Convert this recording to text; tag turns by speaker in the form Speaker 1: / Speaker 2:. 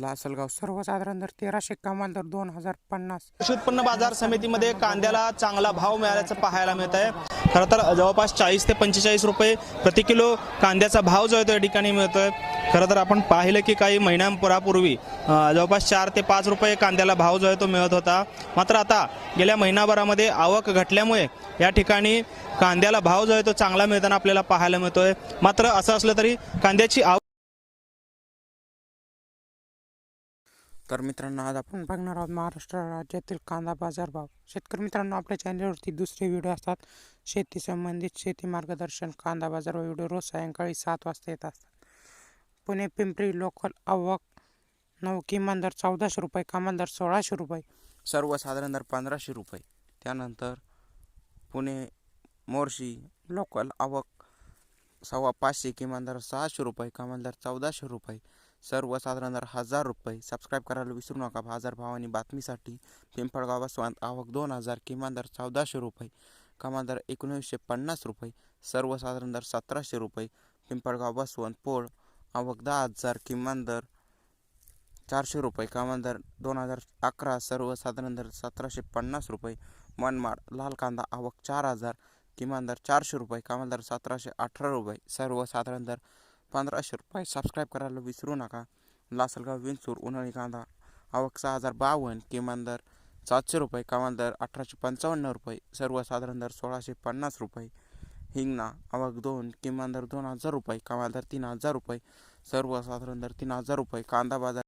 Speaker 1: लासलगाव सर्वसाधारण दर तेराशे कमाल दर दोन हजार पन्नास.
Speaker 2: कृषी उत्पन्न बाजार समितीमध्ये कांद्याला चांगला भाव मिळाल्याचं पाहायला मिळत आहे. खरं तर जवळपास चाळीस ते पंचेचाळीस रुपये प्रति किलो कांद्याचा भाव जो आहे तो या ठिकाणी मिळतोय. खरं तर आपण पाहिलं की काही महिन्यांपुरापूर्वी जवळपास चार ते पाच रुपये कांद्याला भाव जो आहे तो मिळत होता. मात्र आता गेल्या महिनाभरामध्ये आवक घटल्यामुळे या ठिकाणी कांद्याला भाव जो आहे तो चांगला मिळताना आपल्याला पाहायला मिळतोय. मात्र असं असलं तरी कांद्याची आवक
Speaker 1: तर मित्रांनो आज आपण बघणार आहोत महाराष्ट्र राज्यातील कांदा बाजार भाव. शेतकरी मित्रांनो आपल्या चॅनलवरती दुसरे व्हिडिओ असतात. शेती संबंधित शेती मार्गदर्शन कांदा बाजार व्हिडिओ रोज सायंकाळी सात वाजता येत असतात. पुणे पिंपरी लोकल आवक नऊ किमान दर चौदाशे रुपये कमाल दर सोळाशे रुपये सर्वसाधारण दर पंधराशे रुपये. त्यानंतर पुणे मोर्शी लोकल आवक सव्वा पाचशे किमान दर सहाशे रुपये कमाल दर चौदाशे रुपये. सर्वसाधारण दर हजार रुपये. सबस्क्राईब करायला विसरू नका. हजार भावानी बातमीसाठी पिंपळगाव बसवंत आवक दोन हजार किमान दर चौदाशे रुपये कमाल दर एकोणीसशे पन्नास रुपये सर्वसाधारण दर सतराशे रुपये पिंपळगाव बसवंत पोळ आवक दहा हजार किमान दर चारशे रुपये कमाल दर दोन हजार अकरा सर्वसाधारण दर सतराशे पन्नास रुपये मनमाड लाल कांदा आवक चार हजार किमान दर चारशे रुपये कमाल दर सतराशे अठरा रुपये सर्वसाधारण दर पंधराशे रुपये सबस्क्राईब करायला विसरू नका. लासलगाव विंचूर उन्हाळी कांदा आवक सहा हजार बावन्न किमान दर सातशे रुपये कमाल दर अठराशे पंचावन्न रुपये सर्वसाधारण दर सोळाशे पन्नास रुपये. हिंगणा आवक दोन किमान दर दोन हजार रुपये कमाल दर तीन हजार रुपये सर्वसाधारण दर तीन हजार रुपये कांदा बाजार